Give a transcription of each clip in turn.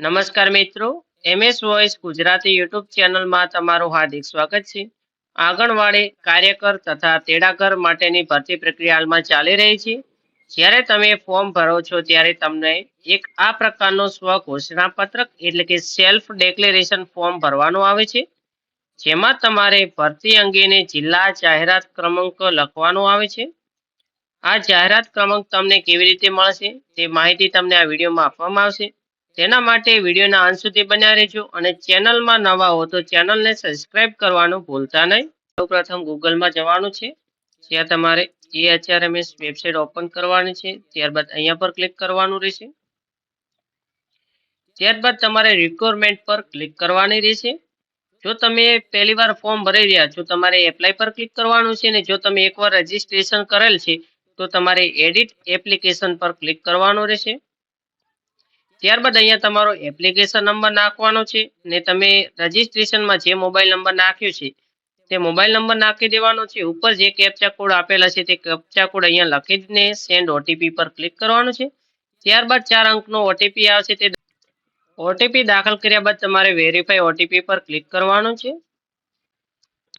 નમસ્કાર મિત્રો, MS voice Gujarati YouTube ચેનલમાં તમારું હાર્દિક સ્વાગત છે. આંગણવાડી કાર્યકર તથા તેડાગર માટેની ભરતી પ્રક્રિયા હાલમાં ચાલી રહી છે. જ્યારે તમે ફોર્મ ભરો છો ત્યારે તમને એક આ પ્રકારનો સ્વ ઘોષણાપત્રક એટલે કે સેલ્ફ ડેક્લેરેશન ફોર્મ ભરવાનું આવે છે. જેમાં તમારે ભરતી અંગેની જિલ્લા જાહેરાત ક્રમાંક લખવાનો આવે છે. આ જાહેરાત ક્રમાંક તમને કેવી રીતે મળશે તે માહિતી તમને આ વિડીયોમાં આપવામાં આવશે. તેના માટે વિડીયોના અંત સુધી બન્યા રહેજો અને ચેનલમાં નવા હો તો ચેનલને સબસ્ક્રાઇબ કરવાનું ભૂલતા નહીં. સૌપ્રથમ ગૂગલમાં જવાનું છે. જ્યાં તમારે જીએચઆરએમએસ વેબસાઇટ ઓપન કરવાની છે, ત્યારબાદ અહીંયા પર ક્લિક કરવાનું રહેશે. ત્યારબાદ તમારે રિક્વાયરમેન્ટ પર ક્લિક કરવાની રહેશે. જો તમે પહેલી વાર ફોર્મ ભરી રહ્યા છો, તમારે એપ્લાય પર ક્લિક કરવાનું છે ને જો તમે એકવાર રજીસ્ટ્રેશન કરેલ છે, તો તમારે એડિટ એપ્લિકેશન પર ક્લિક કરવાનું રહેશે. ત્યારબાદ અહીંયા તમારો એપ્લિકેશન નંબર નાખવાનો છે ને તમે રજીસ્ટ્રેશનમાં જે મોબાઈલ નંબર નાખ્યો છે, તે મોબાઈલ નંબર નાખી દેવાનો છે. ઉપર જે કેપ્ચા કોડ આપેલા છે, તે કેપ્ચા કોડ અહીંયા લખીને સેન્ડ ઓટીપી પર ક્લિક કરવાનું છે. ત્યારબાદ ચાર અંકનો ઓટીપી આવશે, તે ઓટીપી દાખલ કર્યા બાદ તમારે વેરીફાઈ ઓટીપી પર ક્લિક કરવાનું છે.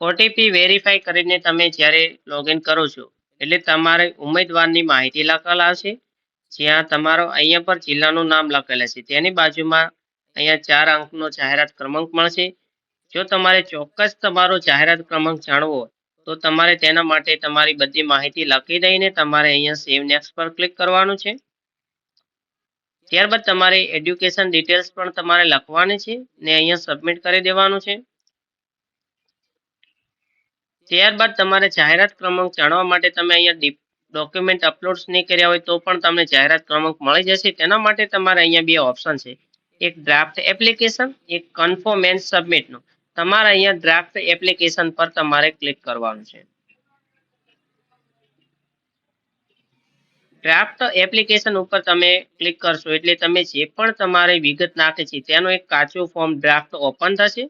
ઓટીપી વેરીફાઈ કરીને તમે જ્યારે લોગિન કરો છો, એટલે તમારે ઉમેદવારની માહિતી લખેલ આવશે. જ્યાં તમારો અહીંયા પર જિલ્લાનું નામ લખેલા છે. તેની બાજુમાં અહીંયા ચાર અંકનો જાહેરાત ક્રમાંક મળશે. જો તમારે ચોક્કસ તમારો જાહેરાત ક્રમાંક જાણવો તો તમારે તેના માટે તમારી બધી માહિતી લખી દઈને તમારે અહીંયા સેવ નેક્સ્ટ પર ક્લિક કરવાનું છે. ત્યારબાદ તમારે એડ્યુકેશન ડિટેલ્સ પણ તમારે લખવાની છે ને અહીંયા સબમિટ કરી દેવાનું છે. ત્યારબાદ તમારે જાહેરાત ક્રમાંક જાણવા માટે તમે અહીંયા ડોક્યુમેન્ટ અપલોડ નહીં કર્યા હોય તો પણ તમને જાહેરાત ક્રમાંક મળી જશે. તેના માટે તમારે અહીંયા બે ઓપ્શન છે. એક ડ્રાફ્ટ એપ્લિકેશન એક કન્ફર્મ એન્ડ સબમિટનો તમારે અહીંયા ડ્રાફ્ટ એપ્લિકેશન પર તમારે ક્લિક કરવાનું છે. ડ્રાફ્ટ એપ્લિકેશન ઉપર તમે ક્લિક કરશો એટલે તમે જે પણ તમારે વિગત નાખે છે તેનો એક કાચું ફોર્મ ડ્રાફ્ટ ઓપન થશે.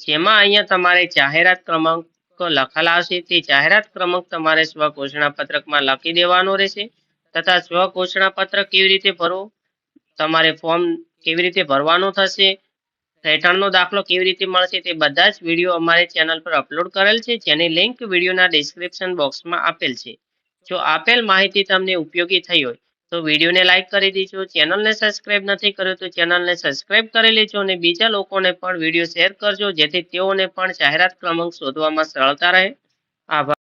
જેમાં અહીંયા તમારે જાહેરાત ક્રમાંક લખેલા આવશે તે જાહેરાત ક્રમાંક તમારે સ્વ ઘોષણા પત્રકમાં લખી દેવાનો રહેશે તથા સ્વ ઘોષણા પત્રક કેવી રીતે ભરવો? તમારે ફોર્મ કેવી રીતે ભરવાનું થશે? રહેઠાણનો દાખલો કેવી રીતે મળશે? તે બધા જ વીડિયો અમારી ચેનલ પર અપલોડ કરેલ છે, જેની લિંક વિડીયોના ડિસ્ક્રિપ્શન બોક્સમાં આપેલ છે. જો આપેલ માહિતી તમને ઉપયોગી થઈ હોય તો વિડીયોને લાઇક કરી દેજો. ચેનલને સબસ્ક્રાઇબ નથી કર્યો તો ચેનલને સબસ્ક્રાઇબ કરી લેજો અને બીજા લોકોને પણ વીડિયો શેર કરજો, જેથી તેઓને પણ જાહેરાત ક્રમાંક શોધવામાં સરળતા રહે. આભાર.